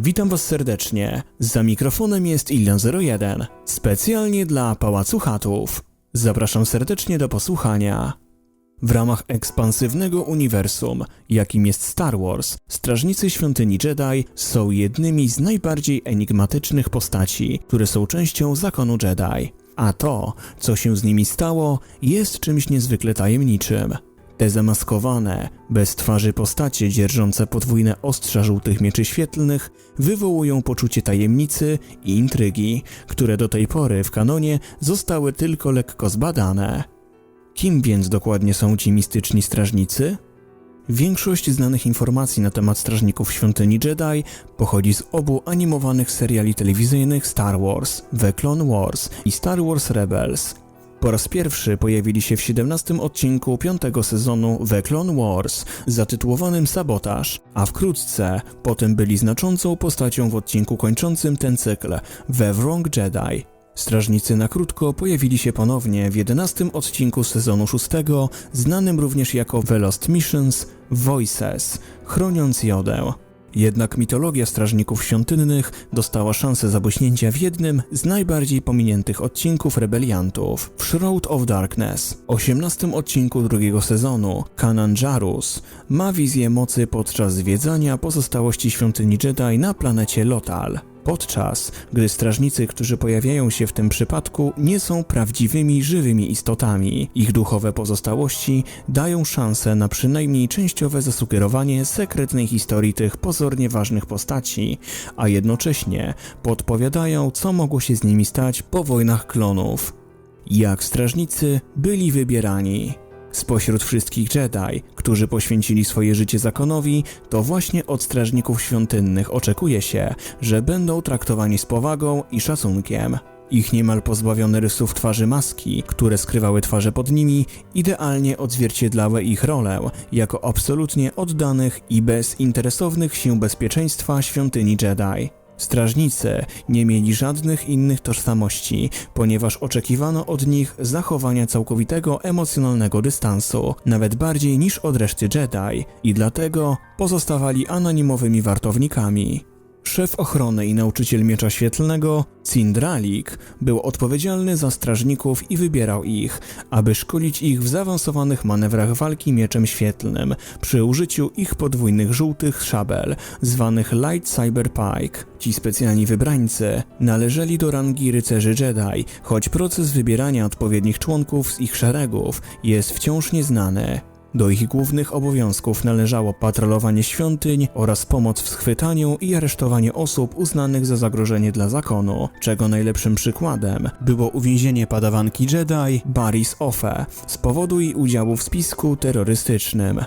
Witam Was serdecznie. Za mikrofonem jest Ilian01, specjalnie dla Pałacu Chatów. Zapraszam serdecznie do posłuchania. W ramach ekspansywnego uniwersum, jakim jest Star Wars, Strażnicy Świątyni Jedi są jednymi z najbardziej enigmatycznych postaci, które są częścią zakonu Jedi. A to, co się z nimi stało, jest czymś niezwykle tajemniczym. Te zamaskowane, bez twarzy postacie dzierżące podwójne ostrza żółtych mieczy świetlnych wywołują poczucie tajemnicy i intrygi, które do tej pory w kanonie zostały tylko lekko zbadane. Kim więc dokładnie są ci mistyczni strażnicy? Większość znanych informacji na temat strażników świątyni Jedi pochodzi z obu animowanych seriali telewizyjnych Star Wars, The Clone Wars i Star Wars Rebels. Po raz pierwszy pojawili się w 17 odcinku piątego sezonu The Clone Wars zatytułowanym Sabotaż, a wkrótce potem byli znaczącą postacią w odcinku kończącym ten cykl The Wrong Jedi. Strażnicy na krótko pojawili się ponownie w 11 odcinku sezonu 6, znanym również jako The Lost Missions Voices, chroniąc Jodę. Jednak mitologia strażników świątynnych dostała szansę zabłyśnięcia w jednym z najbardziej pominiętych odcinków rebeliantów w Shroud of Darkness. 18 odcinku drugiego sezonu Kanan Jarus ma wizję mocy podczas zwiedzania pozostałości świątyni Jedi na planecie Lotal podczas gdy strażnicy, którzy pojawiają się w tym przypadku, nie są prawdziwymi, żywymi istotami. Ich duchowe pozostałości dają szansę na przynajmniej częściowe zasugerowanie sekretnej historii tych pozornie ważnych postaci, a jednocześnie podpowiadają, co mogło się z nimi stać po wojnach klonów. Jak strażnicy byli wybierani. Spośród wszystkich Jedi, którzy poświęcili swoje życie zakonowi, to właśnie od strażników świątynnych oczekuje się, że będą traktowani z powagą i szacunkiem. Ich niemal pozbawione rysów twarzy maski, które skrywały twarze pod nimi, idealnie odzwierciedlały ich rolę jako absolutnie oddanych i bezinteresownych sił bezpieczeństwa świątyni Jedi. Strażnicy nie mieli żadnych innych tożsamości, ponieważ oczekiwano od nich zachowania całkowitego emocjonalnego dystansu, nawet bardziej niż od reszty Jedi, i dlatego pozostawali anonimowymi wartownikami. Szef ochrony i nauczyciel miecza świetlnego, Cindralik, był odpowiedzialny za strażników i wybierał ich, aby szkolić ich w zaawansowanych manewrach walki mieczem świetlnym przy użyciu ich podwójnych żółtych szabel, zwanych Lightsaber Pike. Ci specjalni wybrańcy należeli do rangi rycerzy Jedi, choć proces wybierania odpowiednich członków z ich szeregów jest wciąż nieznany. Do ich głównych obowiązków należało patrolowanie świątyń oraz pomoc w schwytaniu i aresztowaniu osób uznanych za zagrożenie dla zakonu, czego najlepszym przykładem było uwięzienie padawanki Jedi Baris Ofe z powodu jej udziału w spisku terrorystycznym.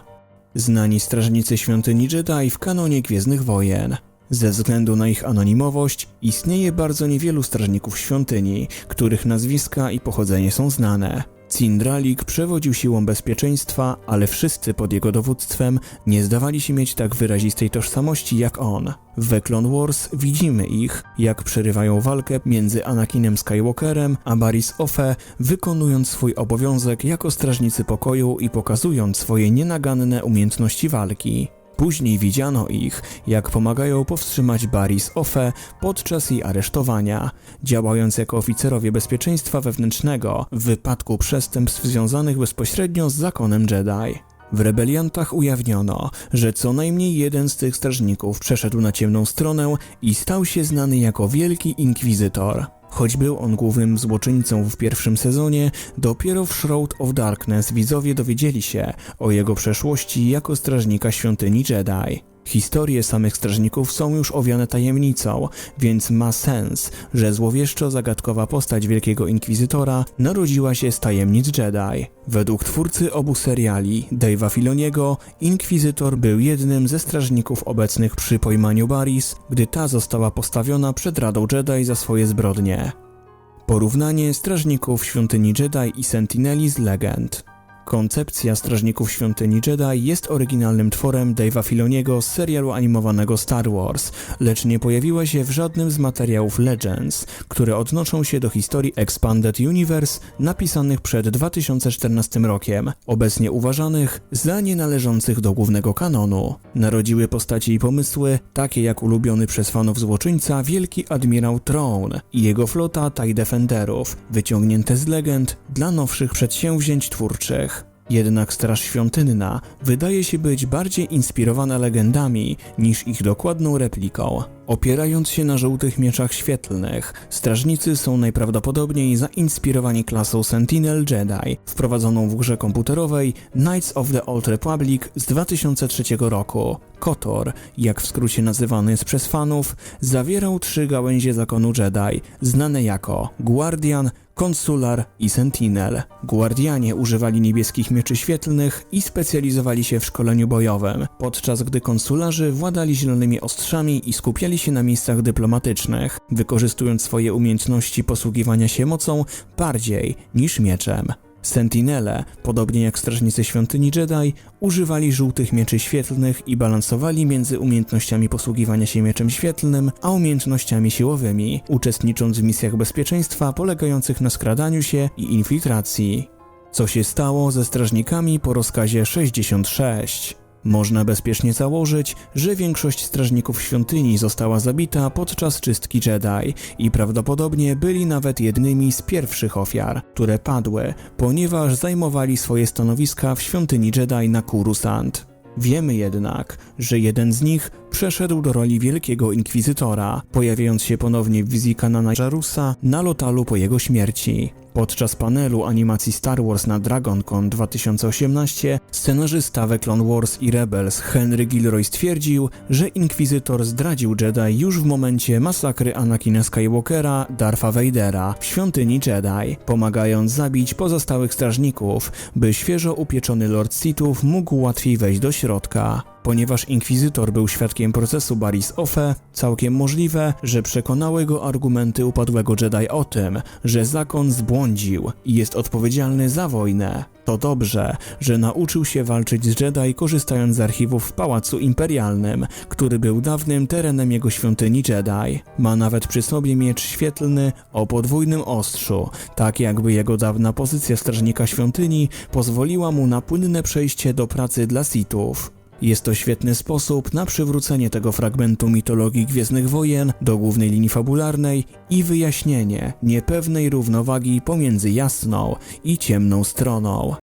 Znani strażnicy świątyni Jedi w kanonie Gwiezdnych Wojen. Ze względu na ich anonimowość istnieje bardzo niewielu strażników świątyni, których nazwiska i pochodzenie są znane. Cindralik przewodził siłą bezpieczeństwa, ale wszyscy pod jego dowództwem nie zdawali się mieć tak wyrazistej tożsamości jak on. W Clone Wars widzimy ich, jak przerywają walkę między Anakinem Skywalkerem a Baris Ofe, wykonując swój obowiązek jako strażnicy pokoju i pokazując swoje nienaganne umiejętności walki. Później widziano ich, jak pomagają powstrzymać Baris Ofe podczas jej aresztowania, działając jako oficerowie bezpieczeństwa wewnętrznego w wypadku przestępstw związanych bezpośrednio z zakonem Jedi. W rebeliantach ujawniono, że co najmniej jeden z tych strażników przeszedł na ciemną stronę i stał się znany jako Wielki Inkwizytor. Choć był on głównym złoczyńcą w pierwszym sezonie, dopiero w Shroud of Darkness widzowie dowiedzieli się o jego przeszłości jako strażnika świątyni Jedi. Historie samych strażników są już owiane tajemnicą, więc ma sens, że złowieszczo-zagadkowa postać Wielkiego Inkwizytora narodziła się z tajemnic Jedi. Według twórcy obu seriali, Dave'a Filoniego, Inkwizytor był jednym ze strażników obecnych przy pojmaniu Baris, gdy ta została postawiona przed Radą Jedi za swoje zbrodnie. Porównanie strażników świątyni Jedi i Sentineli z legend. Koncepcja Strażników Świątyni Jedi jest oryginalnym tworem Dave'a Filoniego z serialu animowanego Star Wars, lecz nie pojawiła się w żadnym z materiałów Legends, które odnoszą się do historii Expanded Universe napisanych przed 2014 rokiem, obecnie uważanych za nienależących do głównego kanonu. Narodziły postaci i pomysły takie jak ulubiony przez fanów złoczyńca Wielki Admirał Throne i jego flota TIE Defenderów, wyciągnięte z legend dla nowszych przedsięwzięć twórczych. Jednak Straż Świątynna wydaje się być bardziej inspirowana legendami niż ich dokładną repliką. Opierając się na żółtych mieczach świetlnych, strażnicy są najprawdopodobniej zainspirowani klasą Sentinel Jedi, wprowadzoną w grze komputerowej Knights of the Old Republic z 2003 roku. KOTOR, jak w skrócie nazywany jest przez fanów, zawierał trzy gałęzie zakonu Jedi, znane jako Guardian, Konsular i Sentinel. Guardianie używali niebieskich mieczy świetlnych i specjalizowali się w szkoleniu bojowym, podczas gdy konsularzy władali zielonymi ostrzami i skupiali się na miejscach dyplomatycznych, wykorzystując swoje umiejętności posługiwania się mocą bardziej niż mieczem. Sentinele, podobnie jak strażnicy świątyni Jedi, używali żółtych mieczy świetlnych i balansowali między umiejętnościami posługiwania się mieczem świetlnym, a umiejętnościami siłowymi, uczestnicząc w misjach bezpieczeństwa polegających na skradaniu się i infiltracji. Co się stało ze strażnikami po rozkazie 66? Można bezpiecznie założyć, że większość strażników świątyni została zabita podczas czystki Jedi i prawdopodobnie byli nawet jednymi z pierwszych ofiar, które padły, ponieważ zajmowali swoje stanowiska w świątyni Jedi na Coruscant. Wiemy jednak, że jeden z nich przeszedł do roli wielkiego inkwizytora, pojawiając się ponownie w wizji Kanana Jarusa na lotalu po jego śmierci. Podczas panelu animacji Star Wars na DragonCon 2018 scenarzysta we Clone Wars i Rebels Henry Gilroy stwierdził, że Inkwizytor zdradził Jedi już w momencie masakry Anakina Skywalkera, Dartha Vadera w świątyni Jedi, pomagając zabić pozostałych strażników, by świeżo upieczony Lord Sithów mógł łatwiej wejść do środka. Ponieważ Inkwizytor był świadkiem procesu Baris Ofe, całkiem możliwe, że przekonały go argumenty upadłego Jedi o tym, że zakon zbłądził i jest odpowiedzialny za wojnę. To dobrze, że nauczył się walczyć z Jedi korzystając z archiwów w Pałacu Imperialnym, który był dawnym terenem jego świątyni Jedi. Ma nawet przy sobie miecz świetlny o podwójnym ostrzu, tak jakby jego dawna pozycja strażnika świątyni pozwoliła mu na płynne przejście do pracy dla Sithów. Jest to świetny sposób na przywrócenie tego fragmentu mitologii Gwiezdnych Wojen do głównej linii fabularnej i wyjaśnienie niepewnej równowagi pomiędzy jasną i ciemną stroną.